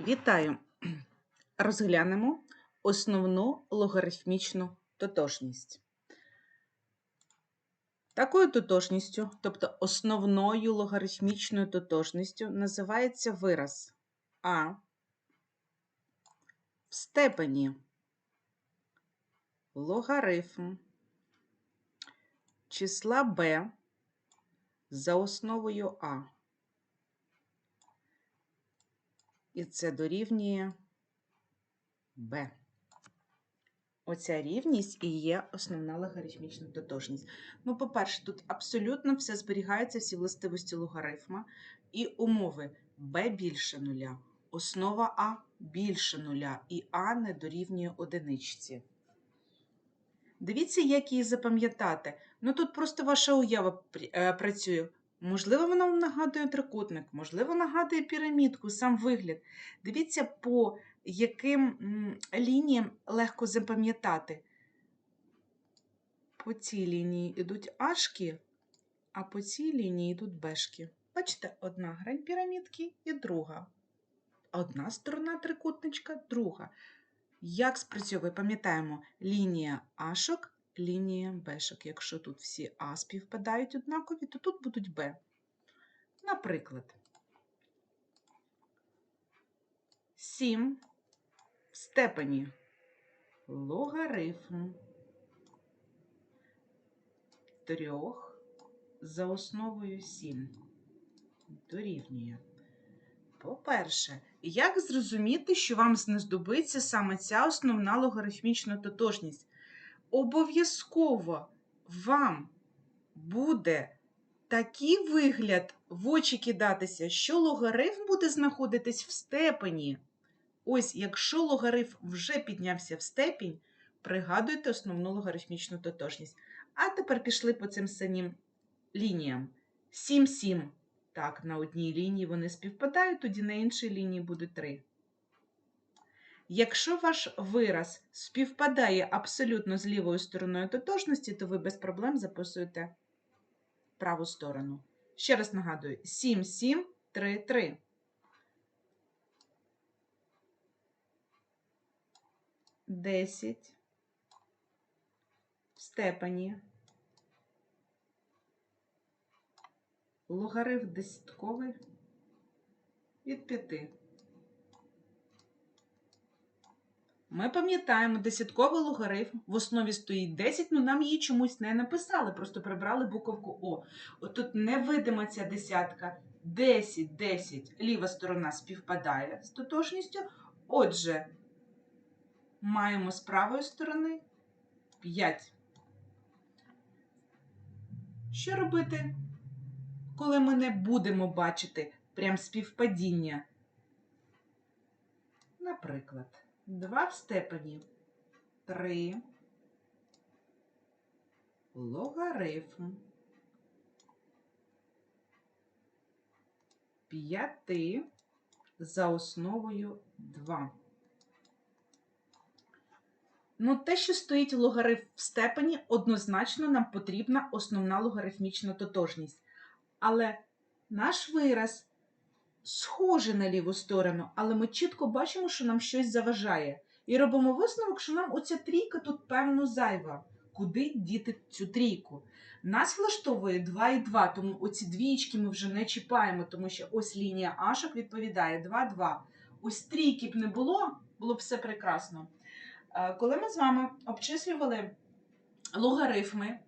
Вітаю! Розглянемо основну логарифмічну тотожність. Такою тотожністю, тобто основною логарифмічною тотожністю, називається вираз А в степені логарифм числа b за основою А. І це дорівнює b. Оця рівність і є основна логарифмічна тотожність. Ну, по-перше, тут абсолютно все зберігається, всі властивості логарифма і умови b більше нуля, основа А більше нуля, і А не дорівнює одиничці. Дивіться, як її запам'ятати. Ну тут просто ваша уява е, працює. Можливо, вона вам нагадує трикутник, можливо, нагадує пірамідку, сам вигляд. Дивіться, по яким лініям легко запам'ятати. По цій лінії йдуть ашки, а по цій лінії йдуть бешки. Бачите, одна грань пірамідки і друга. Одна сторона трикутничка, друга. Як спрацьовує, пам'ятаємо, лінія ашок, лінія бешок. Якщо тут всі А співпадають однакові, то тут будуть Б. Наприклад, 7 в степені логарифм трьох за основою 7 дорівнює. По-перше, як зрозуміти, що вам знадобиться саме ця основна логарифмічна тотожність? Обов'язково вам буде такий вигляд в очі кидатися, що логарифм буде знаходитись в степені. Ось, якщо логарифм вже піднявся в степінь, пригадуйте основну логарифмічну тотожність. А тепер пішли по цим самим лініям. 7, 7. Так, на одній лінії вони співпадають, тоді на іншій лінії буде 3. Якщо ваш вираз співпадає абсолютно з лівою стороною тотожності, то ви без проблем записуєте праву сторону. Ще раз нагадую: 7, 7, 3, 3. Десять в степені. Логарифм десятковий від 5. Ми пам'ятаємо, десятковий логарифм в основі стоїть 10, але нам її чомусь не написали, просто прибрали буковку О. Отут невидима ця десятка. 10, 10. Ліва сторона співпадає з тотожністю. Отже, маємо з правої сторони 5. Що робити, коли ми не будемо бачити прям співпадіння? Наприклад, 2 в степені 3 логарифм 5 за основою 2. Ну, те, що стоїть логарифм в степені, однозначно нам потрібна основна логарифмічна тотожність. Але наш вираз схожий на ліву сторону, але ми чітко бачимо, що нам щось заважає. І робимо висновок, що нам оця трійка тут певно зайва. Куди діти цю трійку? Нас влаштовує 2 і 2, тому оці двієчки ми вже не чіпаємо, тому що ось лінія ашок відповідає 2, 2. Ось трійки б не було, було б все прекрасно. Е, Коли ми з вами обчислювали логарифми,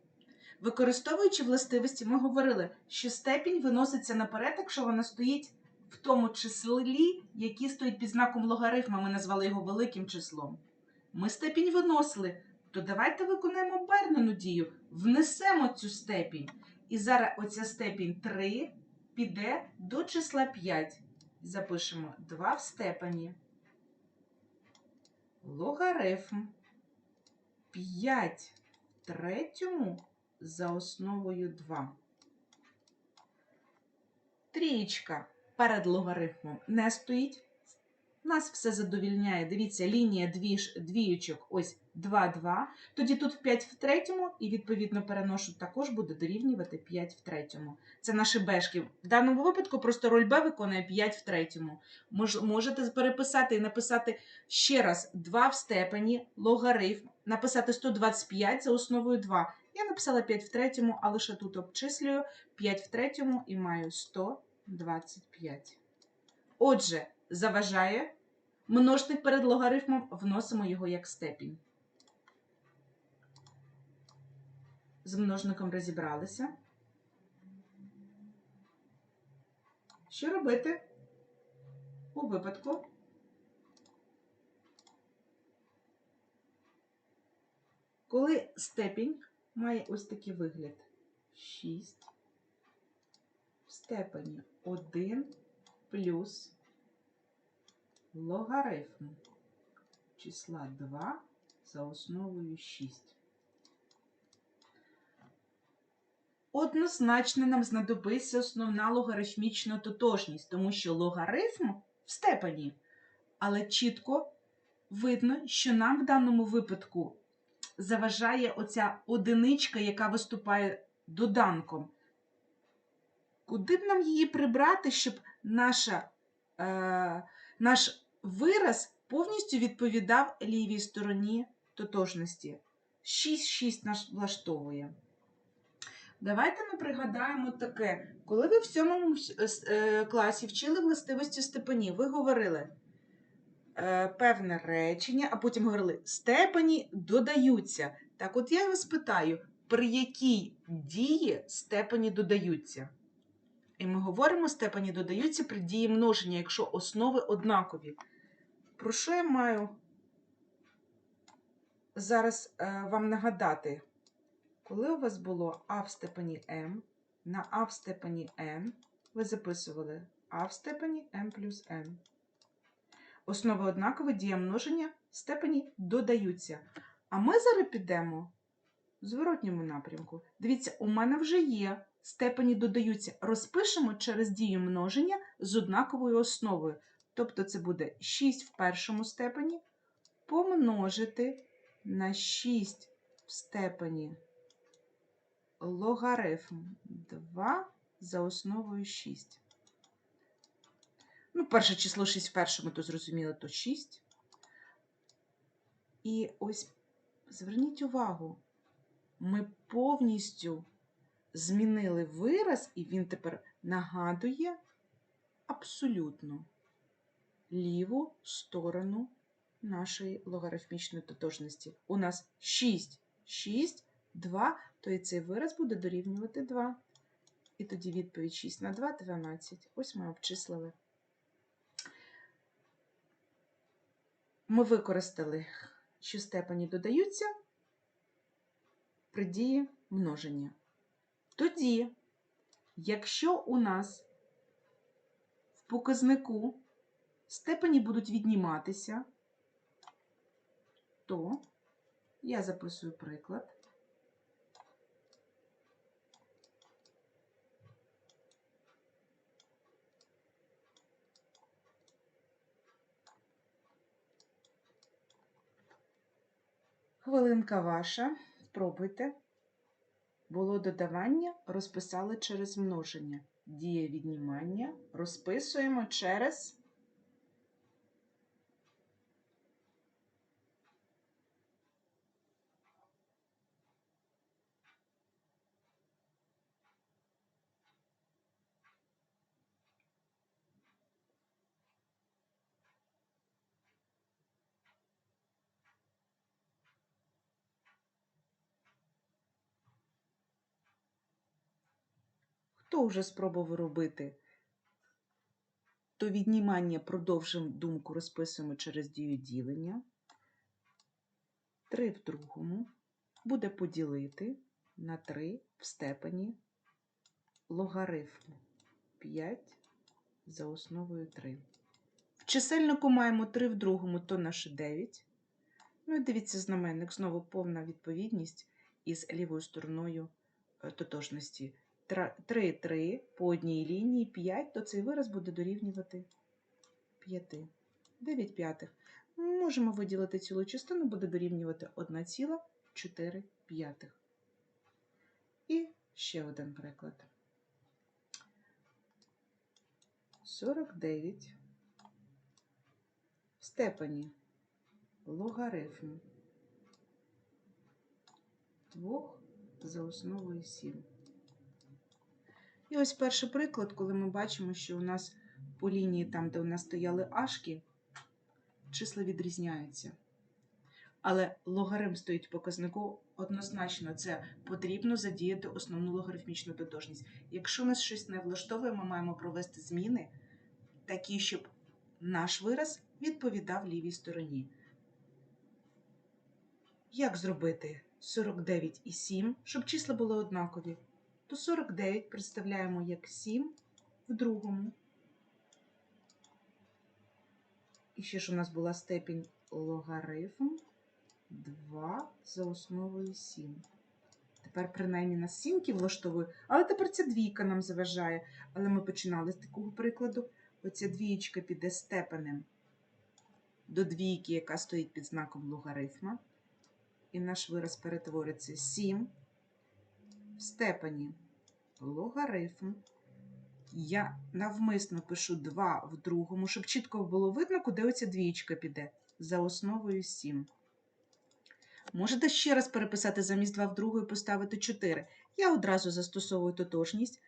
використовуючи властивості, ми говорили, що степінь виноситься наперед, якщо вона стоїть в тому числі, який стоїть під знаком логарифма, ми назвали його великим числом. Ми степінь виносили, то давайте виконаємо обернену дію, внесемо цю степінь. І зараз оця степінь 3 піде до числа 5. Запишемо 2 в степені. Логарифм 5 в третьому за основою 2. Трієчка перед логарифмом не стоїть. Нас все задовільняє. Дивіться, лінія двіж, двіючок, ось 2, 2. Тоді тут 5 в третьому, і відповідно переношу також буде дорівнювати 5 в третьому. Це наші бешки. В даному випадку просто роль Б виконує 5 в третьому. Мож, можете переписати і написати ще раз 2 в степені, логарифм, написати 125 за основою 2. Я написала 5 в третьому, а лише тут обчислюю 5 в третьому і маю 125. Отже, заважає множник перед логарифмом, вносимо його як степінь. З множником розібралися. Що робити у випадку? Коли степінь має ось такий вигляд 6 в 1 плюс логарифм числа 2 за основою 6. Однозначно нам знадобиться основна логарифмічна тотожність, тому що логарифм в степені. Але чітко видно, що нам в даному випадку заважає оця одиничка, яка виступає доданком. Куди б нам її прибрати, щоб наша, е, наш вираз повністю відповідав лівій стороні тотожності? 6-6 нас влаштовує. Давайте ми пригадаємо таке. Коли ви в сьомому е, класі вчили властивості степенів, ви говорили е, певне речення, а потім говорили степені додаються. Так от я вас питаю, при якій дії степені додаються? І ми говоримо, степені додаються при дії множення, якщо основи однакові. Про що я маю зараз е, вам нагадати? Коли у вас було а в степені m, на а в степені n, ви записували а в степені m плюс n. Основи однакові, дія множення, степені додаються. А ми зараз підемо в зворотньому напрямку. Дивіться, у мене вже є степені додаються. Розпишемо через дію множення з однаковою основою. Тобто це буде 6 в першому степені помножити на 6 в степені логарифм 2 за основою 6. Ну, перше число 6 в першому, то зрозуміло, то 6. І ось зверніть увагу, ми повністю змінили вираз, і він тепер нагадує абсолютно ліву сторону нашої логарифмічної тотожності. У нас 6, 6, 2, то і цей вираз буде дорівнювати 2. І тоді відповідь 6 на 2 12. Ось ми обчислили. Ми використали, що степені додаються при дії множення. Тоді, якщо у нас в показнику степені будуть відніматися, то я записую приклад. Хвилинка ваша, спробуйте. Було додавання, розписали через множення. Дія віднімання розписуємо через Хто вже спробував робити, то віднімання продовжимо думку розписуємо через дію ділення. 3 в другому буде поділити на 3 в степені логарифму 5 за основою 3. В чисельнику маємо 3 в другому, то наше 9. Ну і дивіться, знаменник, знову повна відповідність із лівою стороною е, тотожності. 3, 3 по одній лінії 5, то цей вираз буде дорівнювати 5. 9 п'ятих. Можемо виділити цілу частину, буде дорівнювати 1,4 п'ятих. І ще один приклад. 49 в степені логарифм 2 за основою 7. І ось перший приклад, коли ми бачимо, що у нас по лінії, там, де у нас стояли ашки, числа відрізняються. Але логарифм стоїть в показнику однозначно, це потрібно задіяти основну логарифмічну тотожність. Якщо нас щось не влаштовує, ми маємо провести зміни, такі, щоб наш вираз відповідав лівій стороні. Як зробити 49 і 7, щоб числа були однакові? То 49 представляємо як 7 в другому. І ще ж у нас була степінь логарифм 2 за основою 7. Тепер, принаймні, нас сімки влаштовує, але тепер ця двійка нам заважає. Але ми починали з такого прикладу. Оця двієчка піде степенем до двійки, яка стоїть під знаком логарифма. І наш вираз перетвориться 7 в степені логарифм. Я навмисно пишу 2 в другому, щоб чітко було видно, куди оця двієчка піде за основою 7. Можете ще раз переписати замість 2 в другу і поставити 4. Я одразу застосовую тотожність.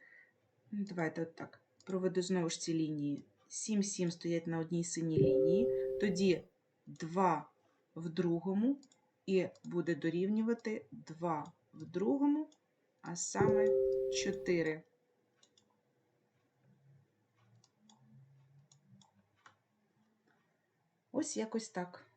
Давайте от так. Проведу знову ж ці лінії. 7, 7 стоять на одній синій лінії. Тоді 2 в другому і буде дорівнювати 2 в другому, а саме 4. Ось якось так.